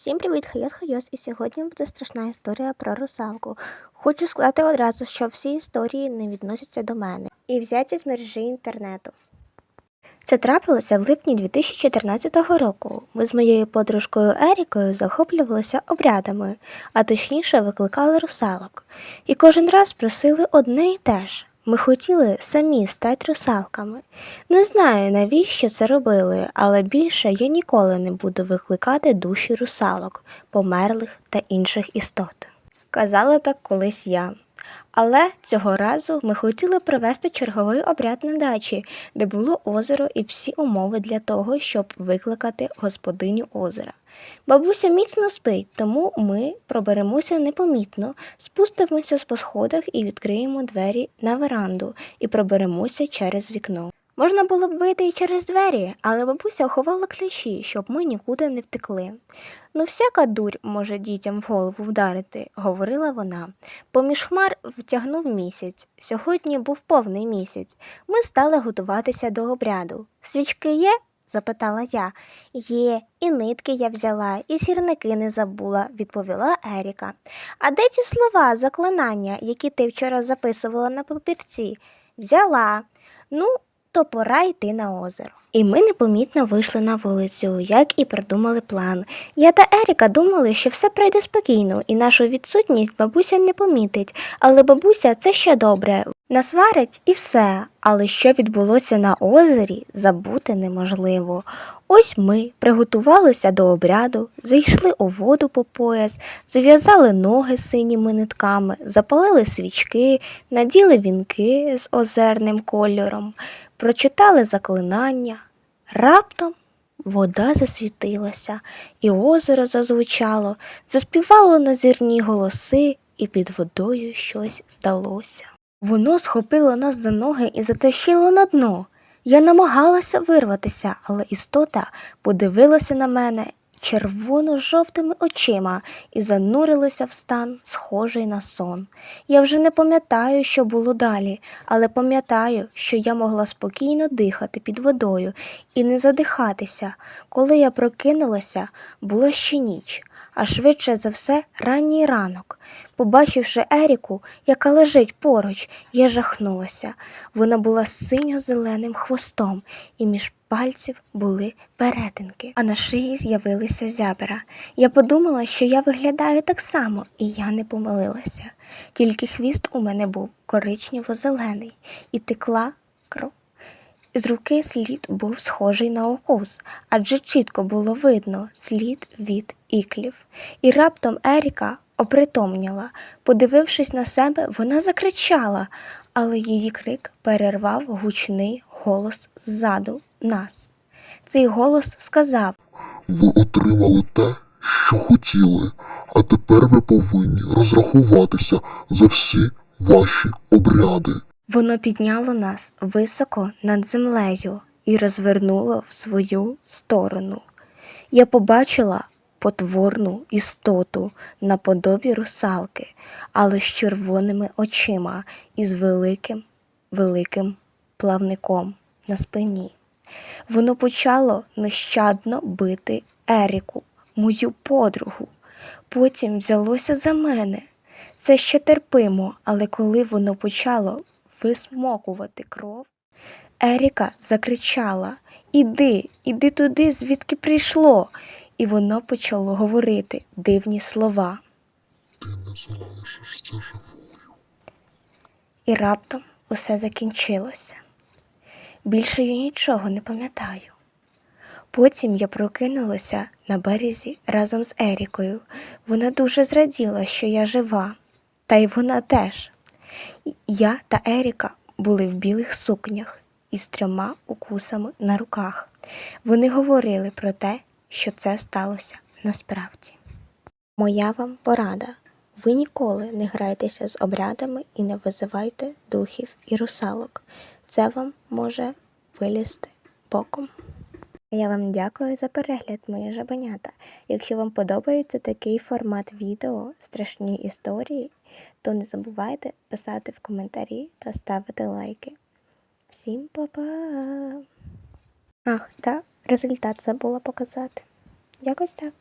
Всім привіт, Хайос Хайос, і сьогодні буде страшна історія про русалку. Хочу сказати одразу, що всі історії не відносяться до мене і взяті з мережі інтернету. Це трапилося в липні 2014 року. Ми з моєю подружкою Ерікою захоплювалися обрядами, а точніше викликали русалок. І кожен раз просили одне і те ж. Ми хотіли самі стати русалками. Не знаю, навіщо це робили, але більше я ніколи не буду викликати душі русалок, померлих та інших істот. Казала так колись я. Але цього разу ми хотіли провести черговий обряд на дачі, де було озеро і всі умови для того, щоб викликати господиню озера. Бабуся міцно спить, тому ми проберемося непомітно, спустимося по сходах і відкриємо двері на веранду і проберемося через вікно. Можна було б вийти і через двері, але бабуся ховала ключі, щоб ми нікуди не втекли. Ну, всяка дурь може дітям в голову вдарити, говорила вона. Поміж хмар втягнув місяць. Сьогодні був повний місяць. Ми стали готуватися до обряду. Свічки є? запитала я. Є, і нитки я взяла, і сірники не забула, відповіла Еріка. А де ті слова, заклинання, які ти вчора записувала на папірці? Взяла. Ну, то пора йти на озеро. І ми непомітно вийшли на вулицю, як і придумали план. Я та Еріка думали, що все пройде спокійно, і нашу відсутність бабуся не помітить, але бабуся це ще добре. Насварить і все. Але що відбулося на озері, забути неможливо. Ось ми приготувалися до обряду, зайшли у воду по пояс, зав'язали ноги синіми нитками, запалили свічки, наділи вінки з озерним кольором, прочитали заклинання. Раптом вода засвітилася, і озеро зазвучало, заспівало назірні голоси, і під водою щось здалося. Воно схопило нас за ноги і затащило на дно. Я намагалася вирватися, але істота подивилася на мене червоно-жовтими очима і занурилася в стан, схожий на сон. Я вже не пам'ятаю, що було далі, але пам'ятаю, що я могла спокійно дихати під водою і не задихатися. Коли я прокинулася, була ще ніч, а швидше за все ранній ранок. Побачивши Еріку, яка лежить поруч, я жахнулася. Вона була синьо-зеленим хвостом, і між пальців були перетинки, а на шиї з'явилися зябра. Я подумала, що я виглядаю так само, і я не помилилася. Тільки хвіст у мене був коричнево-зелений і текла кров. З руки слід був схожий на укус, адже чітко було видно слід від іклів. І раптом Еріка опритомніла. Подивившись на себе, вона закричала, але її крик перервав гучний голос ззаду нас. Цей голос сказав Ви отримали те, що хотіли, а тепер ви повинні розрахуватися за всі ваші обряди. Воно підняло нас високо над землею і розвернуло в свою сторону. Я побачила потворну істоту наподобі русалки, але з червоними очима і з великим, великим плавником на спині. Воно почало нещадно бити Еріку, мою подругу. Потім взялося за мене. Це ще терпимо, але коли воно почало висмокувати кров, Еріка закричала Іди, іди туди, звідки прийшло. І воно почало говорити дивні слова. Ти не залишишся живою. І раптом усе закінчилося. Більше я нічого не пам'ятаю. Потім я прокинулася на березі разом з Ерікою. Вона дуже зраділа, що я жива, та й вона теж. Я та Еріка були в білих сукнях із трьома укусами на руках. Вони говорили про те, що це сталося насправді. Моя вам порада. Ви ніколи не грайтеся з обрядами і не визивайте духів і русалок. Це вам може вилізти боком. Я вам дякую за перегляд, мої жабенята. Якщо вам подобається такий формат відео, страшні історії, то не забувайте писати в коментарі та ставити лайки. Всім па-па! Ах, та результат забула показати. Якось так.